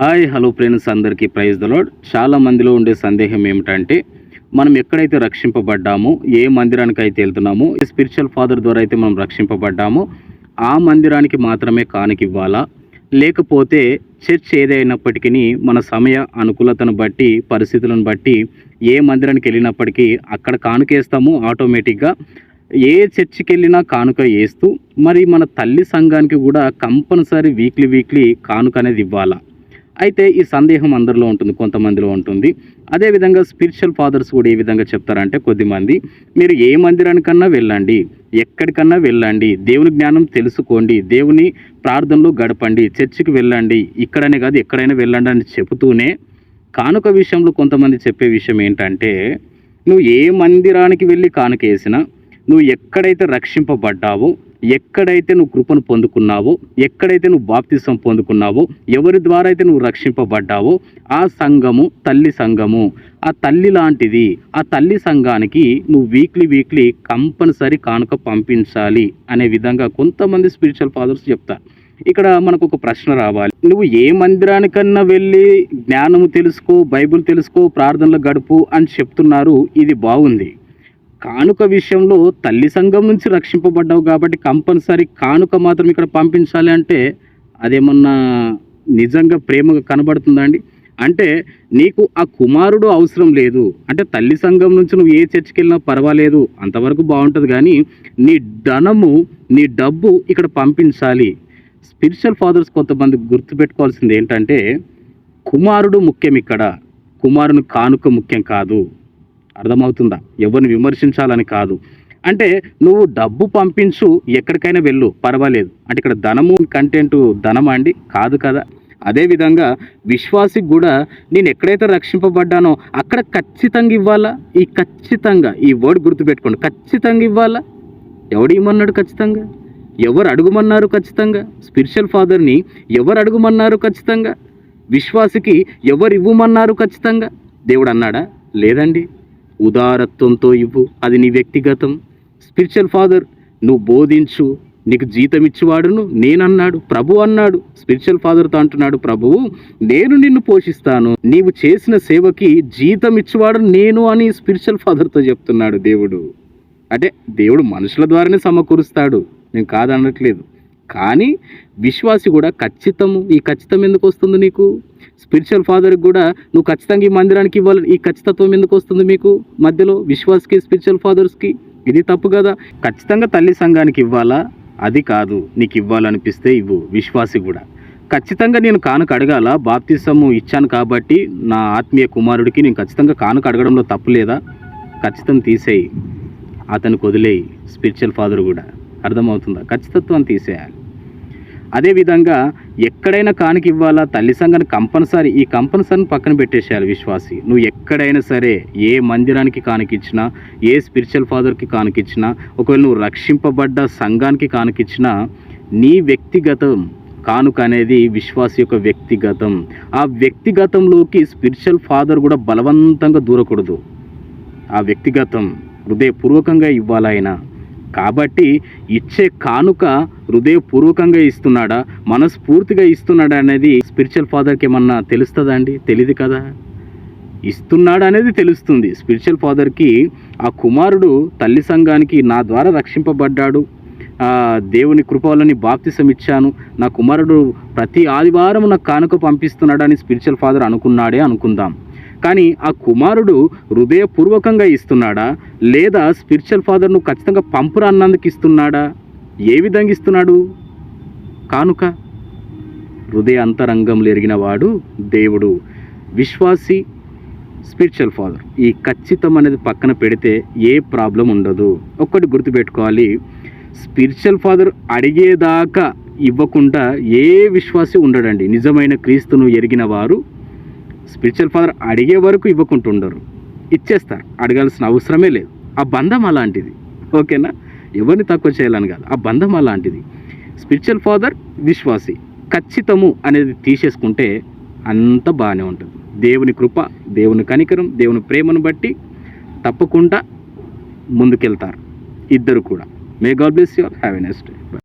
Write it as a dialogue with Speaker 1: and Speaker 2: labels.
Speaker 1: Hi hello friends అందరికీ praise the చాలా మందిలో ఉండే సందేహం ఏమిటంటే మనం ఎక్కడైతే రక్షింపబడ్డామో ఏ మందిరానికి అయితే వెళ్తున్నామో స్పిరిచువల్ ఫాదర్ ద్వారా అయితే మనం రక్షింపబడ్డామో ఆ మందిరానికి మాత్రమే కానుకివ్వాలా? లేకపోతే చర్చ్ ఏదైనప్పటికీ మన సమయ అనుకూలతను బట్టి పరిస్థితులను బట్టి ఏ మందిరానికి వెళ్ళినప్పటికీ అక్కడ కానుకేస్తాము ఆటోమేటిక్గా. ఏ చర్చికి వెళ్ళినా కానుక వేస్తూ మరి మన తల్లి సంఘానికి కూడా కంపల్సరీ వీక్లీ వీక్లీ కానుక అనేది ఇవ్వాలా? అయితే ఈ సందేహం అందరిలో ఉంటుంది కొంతమందిలో ఉంటుంది. అదేవిధంగా స్పిరిచువల్ ఫాదర్స్ కూడా ఏ విధంగా చెప్తారంటే కొద్దిమంది మీరు ఏ మందిరానికన్నా వెళ్ళండి ఎక్కడికన్నా వెళ్ళండి దేవుని జ్ఞానం తెలుసుకోండి దేవుని ప్రార్థనలో గడపండి చర్చికి వెళ్ళండి ఇక్కడనే కాదు ఎక్కడైనా వెళ్ళండి అని చెబుతూనే కానుక విషయంలో కొంతమంది చెప్పే విషయం ఏంటంటే నువ్వు ఏ మందిరానికి వెళ్ళి కానుక వేసినా నువ్వు ఎక్కడైతే రక్షింపబడ్డావో ఎక్కడైతే నువ్వు కృపను పొందుకున్నావో ఎక్కడైతే నువ్వు బాప్తిసం పొందుకున్నావో ఎవరి ద్వారా అయితే నువ్వు రక్షింపబడ్డావో ఆ సంఘము తల్లి సంఘము. ఆ తల్లి లాంటిది ఆ తల్లి సంఘానికి నువ్వు వీక్లీ వీక్లీ కంపల్సరీ కానుక పంపించాలి అనే విధంగా కొంతమంది స్పిరిచువల్ ఫాదర్స్ చెప్తారు. ఇక్కడ మనకు ఒక ప్రశ్న రావాలి. నువ్వు ఏ మందిరానికన్నా వెళ్ళి జ్ఞానము తెలుసుకో బైబిల్ తెలుసుకో ప్రార్థనలు గడుపు అని చెప్తున్నారు ఇది బాగుంది. కానుక విషయంలో తల్లి సంఘం నుంచి రక్షింపబడ్డావు కాబట్టి కంపల్సరీ కానుక మాత్రం ఇక్కడ పంపించాలి అంటే అదేమన్నా నిజంగా ప్రేమగా కనబడుతుందా అండి? అంటే నీకు ఆ కుమారుడు అవసరం లేదు. అంటే తల్లి సంఘం నుంచి నువ్వు ఏ చర్చికి వెళ్ళినా పర్వాలేదు. అంతవరకు బాగుంటుంది కానీ నీ ధనము నీ డబ్బు ఇక్కడ పంపించాలి. స్పిరిచువల్ ఫాదర్స్ కొంతమంది గుర్తుపెట్టుకోవాల్సింది ఏంటంటే కుమారుడు ముఖ్యం ఇక్కడ. కుమారుని కానుక ముఖ్యం కాదు. అర్థమవుతుందా? ఎవరిని విమర్శించాలని కాదు. అంటే నువ్వు డబ్బు పంపించు ఎక్కడికైనా వెళ్ళు పర్వాలేదు. అంటే ఇక్కడ ధనము కంటెంట్ ధనమా అండి? కాదు కదా. అదేవిధంగా విశ్వాసికి కూడా నేను ఎక్కడైతే రక్షింపబడ్డానో అక్కడ ఖచ్చితంగా ఇవ్వాలా? ఈ ఖచ్చితంగా ఈ వర్డ్ గుర్తుపెట్టుకోండి. ఖచ్చితంగా ఇవ్వాలా? ఎవడు ఇమ్మన్నాడు ఖచ్చితంగా? ఎవరు అడుగుమన్నారు ఖచ్చితంగా? స్పిరిచువల్ ఫాదర్ని ఎవరు అడుగుమన్నారు ఖచ్చితంగా? విశ్వాసికి ఎవరు ఇవ్వమన్నారు ఖచ్చితంగా? దేవుడు అన్నాడా? లేదండి. ఉదారత్వంతో ఇవ్వు. అది నీ వ్యక్తిగతం. స్పిరిచువల్ ఫాదర్ నువ్వు బోధించు. నీకు జీతం ఇచ్చేవాడును నేనన్నాడు. ప్రభు అన్నాడు. స్పిరిచువల్ ఫాదర్తో అంటున్నాడు ప్రభువు నేను నిన్ను పోషిస్తాను. నీవు చేసిన సేవకి జీతం ఇచ్చేవాడు నేను అని స్పిరిచువల్ ఫాదర్తో చెప్తున్నాడు దేవుడు. అంటే దేవుడు మనుషుల ద్వారానే సమకూరుస్తాడు. నేను కాదనట్లేదు. కానీ విశ్వాసి కూడా ఖచ్చితము. ఈ ఖచ్చితం ఎందుకు వస్తుంది నీకు? స్పిరిచువల్ ఫాదర్కి కూడా నువ్వు ఖచ్చితంగా ఈ మందిరానికి ఇవ్వాలి. ఈ ఖచ్చితత్వం ఎందుకు వస్తుంది మీకు? మధ్యలో విశ్వాస్కి స్పిరిచువల్ ఫాదర్స్కి ఇది తప్పు కదా. ఖచ్చితంగా తల్లి సంఘానికి ఇవ్వాలా? అది కాదు. నీకు ఇవ్వాలనిపిస్తే ఇవ్వు. విశ్వాసి కూడా. ఖచ్చితంగా నేను కానుక అడగాల? బాప్తిసము ఇచ్చాను కాబట్టి నా ఆత్మీయ కుమారుడికి నేను ఖచ్చితంగా కానుక అడగడంలో తప్పు లేదా? ఖచ్చితం తీసేయి. అతనికి వదిలేయి. స్పిరిచువల్ ఫాదర్ కూడా. అర్థమవుతుందా? ఖచ్చితత్వం తీసేయాలి. అదేవిధంగా ఎక్కడైనా కానుక ఇవ్వాలా? తల్లి సంఘాన్ని కంపల్సరీ ఈ కంపల్సరీని పక్కన పెట్టేసేయాలి విశ్వాసి. నువ్వు ఎక్కడైనా సరే ఏ మందిరానికి కానుకిచ్చినా ఏ స్పిరిచువల్ ఫాదర్కి కానుకిచ్చినా ఒకవేళ నువ్వు రక్షింపబడ్డ సంఘానికి కానుకిచ్చినా నీ వ్యక్తిగతం కానుక అనేది విశ్వాసి యొక్క వ్యక్తిగతం. ఆ వ్యక్తిగతంలోకి స్పిరిచువల్ ఫాదర్ కూడా బలవంతంగా దూరకూడదు. ఆ వ్యక్తిగతం హృదయపూర్వకంగా ఇవ్వాలైనా కాబట్టి ఇచ్చే కానుక హృదయపూర్వకంగా ఇస్తున్నాడా? మనస్ఫూర్తిగా ఇస్తున్నాడా అనేది స్పిరిచువల్ ఫాదర్కి ఏమన్నా తెలుస్తుందా అండి? తెలియదు కదా? ఇస్తున్నాడు అనేది తెలుస్తుంది. స్పిరిచువల్ ఫాదర్కి ఆ కుమారుడు తల్లి సంఘానికి నా ద్వారా రక్షింపబడ్డాడు. దేవుని కృపలని బాప్తిసం ఇచ్చాను. నా కుమారుడు ప్రతి ఆదివారం నాకు కానుక పంపిస్తున్నాడని స్పిరిచువల్ ఫాదర్ అనుకున్నాడే అనుకుందాం. కానీ ఆ కుమారుడు హృదయపూర్వకంగా ఇస్తున్నాడా? లేదా స్పిరిచువల్ ఫాదర్ను ఖచ్చితంగా పంపురా అన్నందుకు ఇస్తున్నాడా? ఏ విధంగా ఇస్తున్నాడు? కానుక హృదయ అంతరంగంలో ఎరిగిన వాడు దేవుడు విశ్వాసి స్పిరిచువల్ ఫాదర్. ఈ ఖచ్చితం అనేది పక్కన పెడితే ఏ ప్రాబ్లం ఉండదు. ఒక్కటి గుర్తుపెట్టుకోవాలి. స్పిరిచువల్ ఫాదర్ అడిగేదాకా ఇవ్వకుండా ఏ విశ్వాసి ఉండడండి. నిజమైన క్రీస్తును ఎరిగిన వారు స్పిరిచువల్ ఫాదర్ అడిగే వరకు ఇవ్వకుంటుండరు. ఇచ్చేస్తారు. అడగాల్సిన అవసరమే లేదు. ఆ బంధం అలాంటిది. ఓకేనా? ఎవరిని తక్కువ చేయాలని కాదు. ఆ బంధం అలాంటిది. స్పిరిచువల్ ఫాదర్ విశ్వాసి. ఖచ్చితము అనేది తీసేసుకుంటే అంత బాగానే ఉంటుంది. దేవుని కృప దేవుని కనికరం దేవుని ప్రేమను బట్టి తప్పకుండా ముందుకెళ్తారు. ఇద్దరు కూడా. May God bless you have a next day